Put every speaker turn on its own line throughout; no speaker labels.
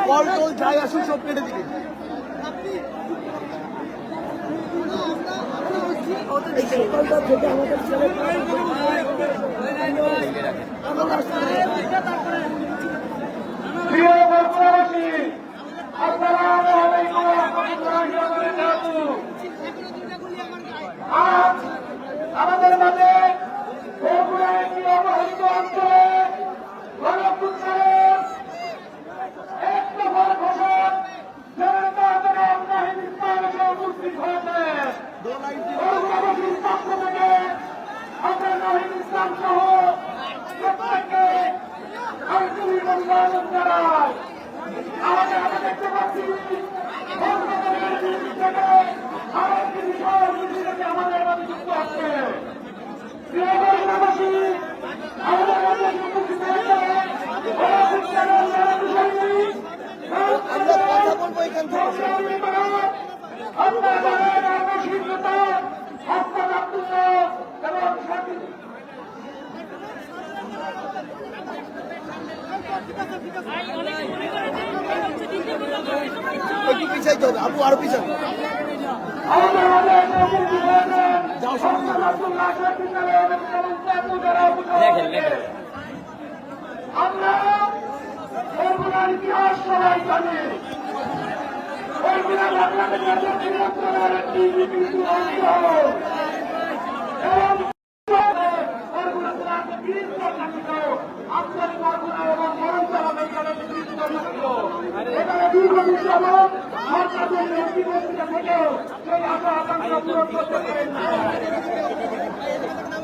Call টল যাই আসুক সব কেটে দিবি
বর্ষবাসী ইসলাম সহ প্রত্যেককে আন্তরিক অভিবাদন জানাই আমাদের দেখতে পাচ্ছি
একটু পিছাইতে হবে আপু আরও পিছান
আমরা ইতিহাস সবাই জানি এবং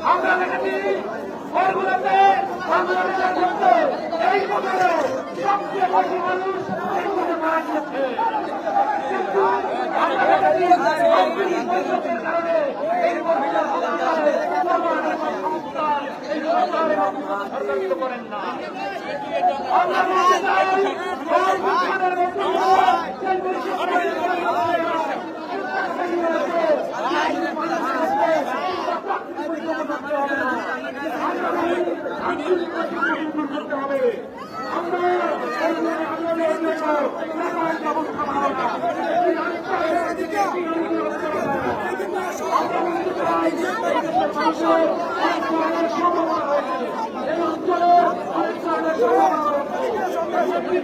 আমরা দেখেছি বরগুনাতে বাংলাদেশের মধ্যে এই বছরে সবচেয়ে বেশি মানুষ এই এইখানে মারা গিয়েছে কিন্তু আমরা দেখেছি কারণে এই মহিলা আমরা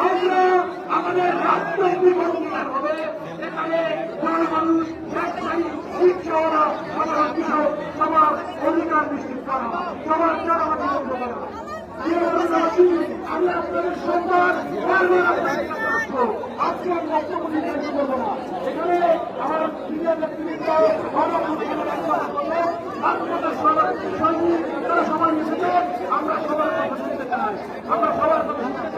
আমরা আমাদের রাষ্ট্র বিভাগীয় হবে। এখানে কোনো মানুষ ব্যবসায়ী শিক্ষকরা সবার কৃষক সবার অধিকার নিশ্চিত করা। সবার জনগণ করা। আমি আপনাদের সন্তান বারবার আপনাদের কাছে আমি আমরা সবার কথা শুনতে চাই। আমরা সবার কথা শুনতে চাই।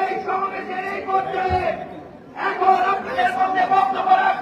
এই
সমাবেশের
এই পর্যায়ে এখন আপনাদের
মধ্যে বক্তব্য রাখবেন